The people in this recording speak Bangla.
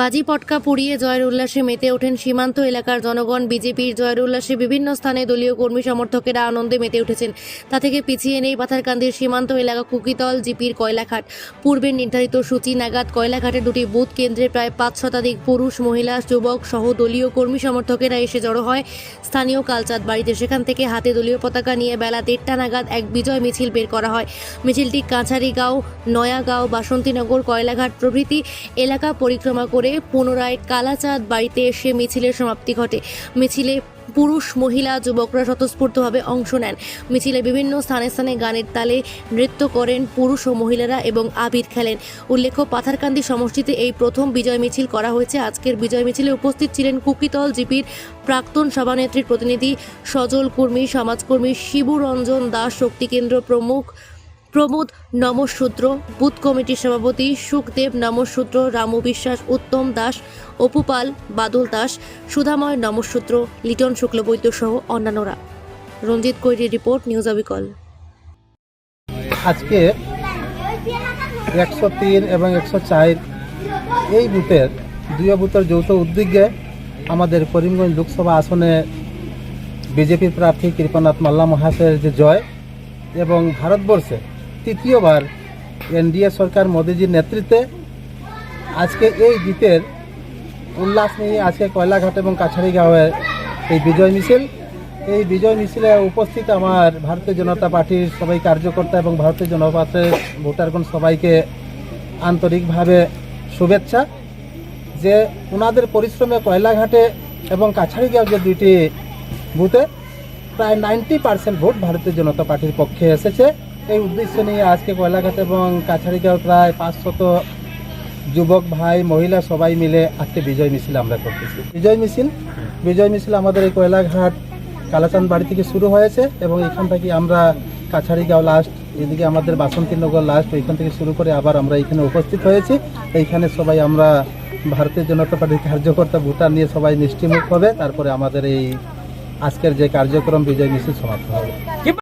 বাজি পটকা পুড়িয়ে জয়ের উল্লাসে মেতে ওঠেন সীমান্ত এলাকার জনগণ। বিজেপির জয়ের উল্লাসে বিভিন্ন স্থানে দলীয় কর্মী সমর্থকেরা আনন্দে মেতে উঠেছেন। তা থেকে পিছিয়ে নেই পাথারকান্দির সীমান্ত এলাকা কুকিতল, জিপির কয়লাঘাট পূর্বের নির্ধারিত সূচি নাগাদ কয়লাঘাটের দুটি বুথ কেন্দ্রে প্রায় পাঁচ শতাধিক পুরুষ, মহিলা, যুবক সহ দলীয় কর্মী সমর্থকেরা এসে জড়ো হয়। স্থানীয় কালচাঁদ বাড়িতে সেখান থেকে হাতে দলীয় পতাকা নিয়ে বেলা দেড়টা নাগাদ এক বিজয় মিছিল বের করা হয়। মিছিলটি কাছারিগাঁও, নয়াগাঁও, বাসন্তীনগর, কয়লাঘাট প্রভৃতি এলাকা পরিক্রমা করে পুনরায় কালাচাঁদ বাড়িতে এসে মিছিলের সমাপ্তি ঘটে। মিছিলে পুরুষ, মহিলা, যুবকরা স্বতঃস্ফূর্তভাবে অংশ নেন। মিছিলে বিভিন্ন স্থানে স্থানে গানের তালে নৃত্য করেন পুরুষ ও মহিলারা এবং আবির খেলেন। উল্লেখ্য, পাথারকান্দি সমষ্টিতে এই প্রথম বিজয় মিছিল করা হয়েছে। আজকের বিজয় মিছিলে উপস্থিত ছিলেন কুকিতল জিপির প্রাক্তন সভানেত্রীর প্রতিনিধি সজল কর্মী, সমাজকর্মী শিবু রঞ্জন দাস শক্তি কেন্দ্র প্রমুখ প্রমোদ নমশূদ্র বুথ কমিটির সভাপতি সুখদেব নমশূদ্র রামু বিশ্বাস, উত্তম দাস অপুপাল বাদল দাস, সুধাময় নমশূদ্র লিটন শুক্লবৈদ্য সহ অন্যান্যরা। রঞ্জিত কৈরির রিপোর্ট, নিউজ অবিকল। আজকে একশো তিন এবং একশো চার এই বুথের দুই বুথের যৌথ উদ্যোগে আমাদের করিমগঞ্জ লোকসভা আসনে বিজেপির প্রার্থী কৃপনাথ মাল্লা মহাশয়ের যে জয় এবং ভারতবর্ষে তৃতীয়বার এনডিএ সরকার মোদীজির নেতৃত্বে আজকে এই জিতের উল্লাস নিয়ে আজকে কয়লাঘাট এবং কাছারিগাঁওয়ের এই বিজয় মিছিল। এই বিজয় মিছিলে উপস্থিত আমার ভারতীয় জনতা পার্টির সবাই কার্যকর্তা এবং ভারতীয় জনতা পার্টির ভোটারগণ সবাইকে আন্তরিকভাবে শুভেচ্ছা। যে ওনাদের পরিশ্রমে কয়লাঘাটে এবং কাছারিগাঁও যে দুইটি বুথে প্রায় নাইনটি পার্সেন্ট ভোট ভারতীয় জনতা পার্টির পক্ষে এসেছে। এই উদ্দেশ্য নিয়ে আজকে কয়লাঘাট এবং কাছারিগাঁও প্রায় পাঁচশত যুবক ভাই, মহিলা সবাই মিলে আজকে বিজয় মিছিল আমরা করতেছি। বিজয় মিছিল বিজয় মিছিল আমাদের এই কয়লাঘাট কালাচাঁদ বাড়ি থেকে শুরু হয়েছে এবং এখান থেকে আমরা কাছারিগাঁও লাস্ট এদিকে আমাদের বাসন্তীনগর লাস্ট ওইখান থেকে শুরু করে আবার আমরা এখানে উপস্থিত হয়েছি। এইখানে সবাই আমরা ভারতীয় জনতা পার্টির কার্যকর্তা ভুটান নিয়ে সবাই মিষ্টিমুখ হবে। তারপরে আমাদের এই আজকের যে কার্যক্রম, বিজয় মিছিল সমাপ্ত হবে।